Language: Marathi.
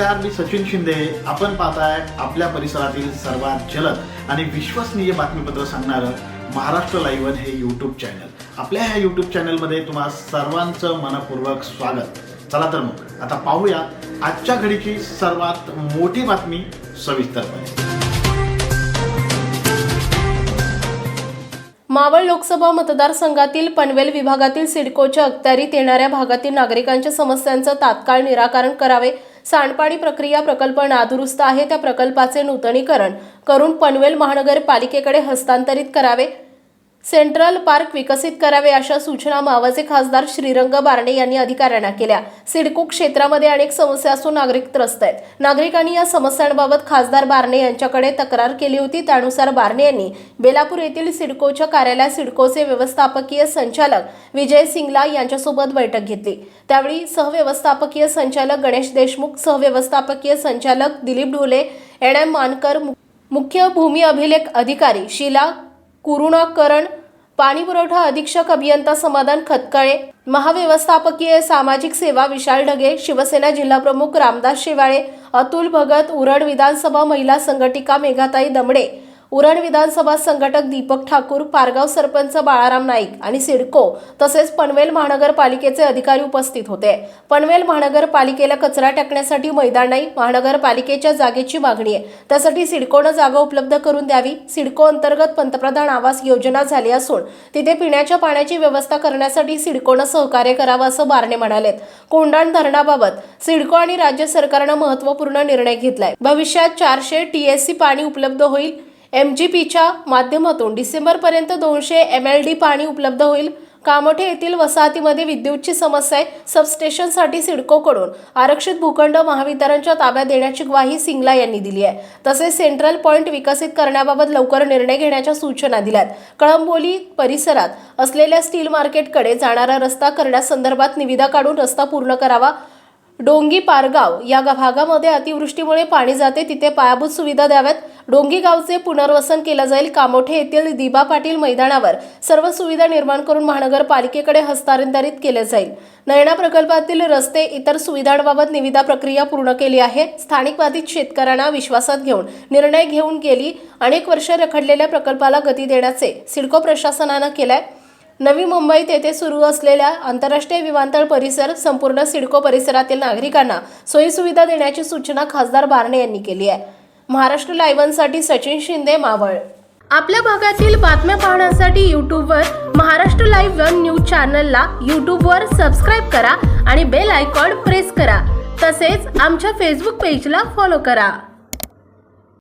नमस्कार मी सचिन शिंदे. आपण पाहताय आपल्या परिसरातील सर्वात जलद आणि विश्वसनीय बातमीपत्र सांगणारं महाराष्ट्र लाईव्हन हे यूट्यूब चॅनल आपल्या ह्या यूट्यूब चॅनलमध्ये तुम्हा सर्वांचं मनपूर्वक स्वागत. चला तर मग आता पाहूया आजच्या घडीची सर्वात मोठी बातमी सविस्तरपणे. मावळ लोकसभा मतदारसंघातील पनवेल विभागातील सिडकोच्या अखत्यारीत येणाऱ्या भागातील नागरिकांच्या समस्यांचं तात्काळ निराकरण करावे सांडपाणी प्रक्रिया प्रकल्प नादुरुस्त आहे. त्या प्रकल्पाचे नूतनीकरण करून पनवेल महानगरपालिकेकडे हस्तांतरित करावे. सेंट्रल पार्क विकसित करावे अशा सूचना मावळचे खासदार श्रीरंग बारणे यांनी अधिकाऱ्यांना केल्या. सिडको क्षेत्रामध्ये अनेक समस्या असून नागरिक त्रस्त आहेत. नागरिकांनी या समस्यांबाबत खासदार बारणे यांच्याकडे तक्रार केली होती. त्यानुसार बारणे यांनी बेलापूर येथील सिडकोच्या कार्यालयात सिडकोचे व्यवस्थापकीय संचालक विजय सिंगला यांच्यासोबत बैठक घेतली. त्यावेळी सहव्यवस्थापकीय संचालक गणेश देशमुख सहव्यवस्थापकीय संचालक दिलीप ढोले एन एम मानकर मु- मुख्य भूमी अभिलेख अधिकारी शिला कुरुणाकरण पाणी पुरवठा अधीक्षक अभियंता समाधान खतकाळे महाव्यवस्थापकीय सामाजिक सेवा विशाल ढगे शिवसेना जिल्हाप्रमुख रामदास शेवाळे अतुल भगत उरड विधानसभा महिला संघटिका मेघाताई दमडे उरण विधानसभा संघटक दीपक ठाकूर पारगाव सरपंच बाळाराम नाईक आणि सिडको तसेच पनवेल महानगरपालिकेचे अधिकारी उपस्थित होते. पनवेल महानगरपालिकेला कचरा टाकण्यासाठी मैदान नाही महानगरपालिकेच्या जागेची मागणी आहे. त्यासाठी सिडकोनं जागा उपलब्ध करून द्यावी. सिडको अंतर्गत पंतप्रधान आवास योजना झाली असून तिथे पिण्याच्या पाण्याची व्यवस्था करण्यासाठी सिडकोनं सहकार्य करावं असं बारणे म्हणालेत. कोंडाण धरणाबाबत सिडको आणि राज्य सरकारनं महत्त्वपूर्ण निर्णय घेतलाय. भविष्यात चारशे टीएससी पाणी उपलब्ध होईल. एम जी पीच्या माध्यमातून डिसेंबरपर्यंत दोनशे एम एल डी पाणी उपलब्ध होईल. कामोठे येथील वसाहतीमध्ये विद्युतची समस्या आहे. सबस्टेशनसाठी सिडकोकडून आरक्षित भूखंड महावितरणच्या ताब्यात देण्याची ग्वाही सिंगला यांनी दिली आहे. तसेच सेंट्रल पॉईंट विकसित करण्याबाबत लवकर निर्णय घेण्याच्या सूचना दिल्यात. कळंबोली परिसरात असलेल्या स्टील मार्केटकडे जाणारा रस्ता करण्यासंदर्भात निविदा काढून रस्ता पूर्ण करावा. डोंगी पारगाव या भागामध्ये अतिवृष्टीमुळे पाणी जाते. तिथे पायाभूत सुविधा द्याव्यात. डोंगी गावचे पुनर्वसन केलं जाईल. कामोठे येथील दिबा पाटील मैदानावर सर्व सुविधा निर्माण करून महानगरपालिकेकडे हस्तांतरित केले जाईल. नयना प्रकल्पातील रस्ते इतर सुविधांबाबत निविदा प्रक्रिया पूर्ण केली आहे. स्थानिक बाधित शेतकऱ्यांना विश्वासात घेऊन निर्णय घेऊन गेली. अनेक वर्ष रखडलेल्या प्रकल्पाला गती देण्याचे सिडको प्रशासनानं केलंय. नवी मुंबईत येथे सुरू असलेल्या आंतरराष्ट्रीय विमानतळ परिसर संपूर्ण सिडको परिसरातील नागरिकांना सोयीसुविधा देण्याची सूचना खासदार बारणे यांनी केली आहे. महाराष्ट्र लायव्हनसाठी सचिन शिंदे मावळ. आपल्या भागातील बातम्या पाहण्यासाठी यूट्यूबवर महाराष्ट्र लाईव्ह वन न्यूज चॅनलला यूट्यूबवर सबस्क्राईब करा आणि बेल आयकॉन प्रेस करा. तसेच आमच्या फेसबुक पेजला फॉलो करा.